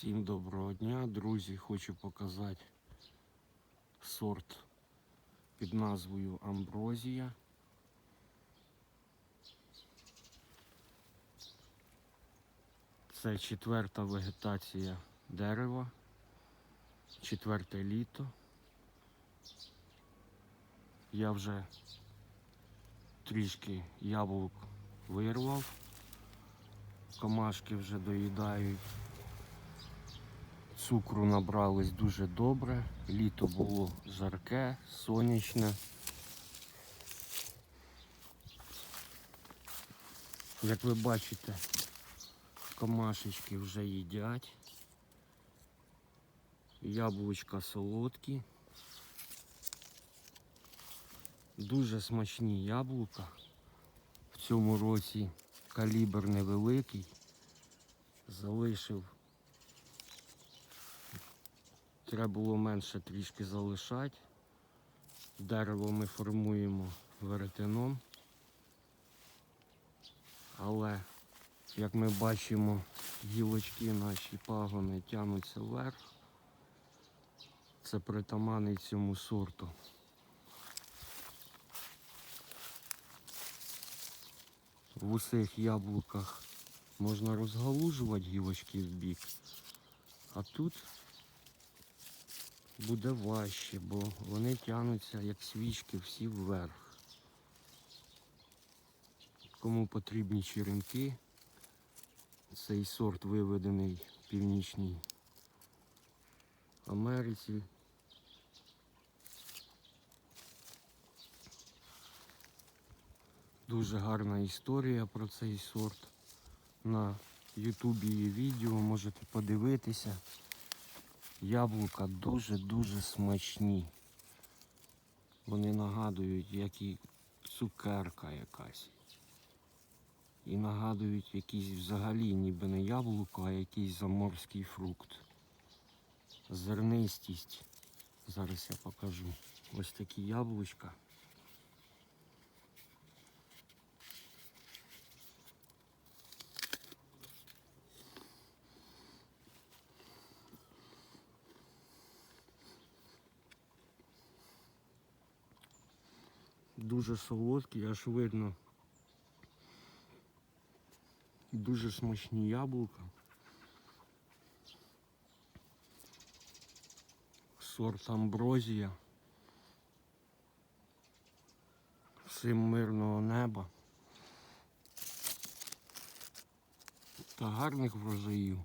Всім доброго дня, друзі. Хочу показати сорт під назвою Амброзія. Це четверта вегетація дерева, четверте літо. Я вже трішки яблук вирвав, комашки вже доїдають. Цукру набрались дуже добре. Літо було жарке, сонячне. Як ви бачите, комашечки вже їдять. Яблучка солодкі. Дуже смачні яблука. В цьому році калібр невеликий. Залишив Треба було менше трішки залишати. Дерево ми формуємо веретеном. Але, як ми бачимо, гілочки наші пагони тягнуться вверх. Це притаманний цьому сорту. В усіх яблуках можна розгалужувати гілочки в бік, а тут буде важче, бо вони тягнуться як свічки всі вверх. Кому потрібні черенки, цей сорт виведений в Північній Америці. Дуже гарна історія про цей сорт. На Ютубі є відео, можете подивитися. Яблука дуже-дуже смачні. Вони нагадують, як і цукерка якась. І нагадують якісь взагалі ніби не яблуко, а якийсь заморський фрукт. Зернистість. Зараз я покажу. Ось такі яблучка. Дуже солодкі, аж видно. Дуже смачні яблука. Сорт амброзія. Всім мирного неба. Та гарних врожаїв.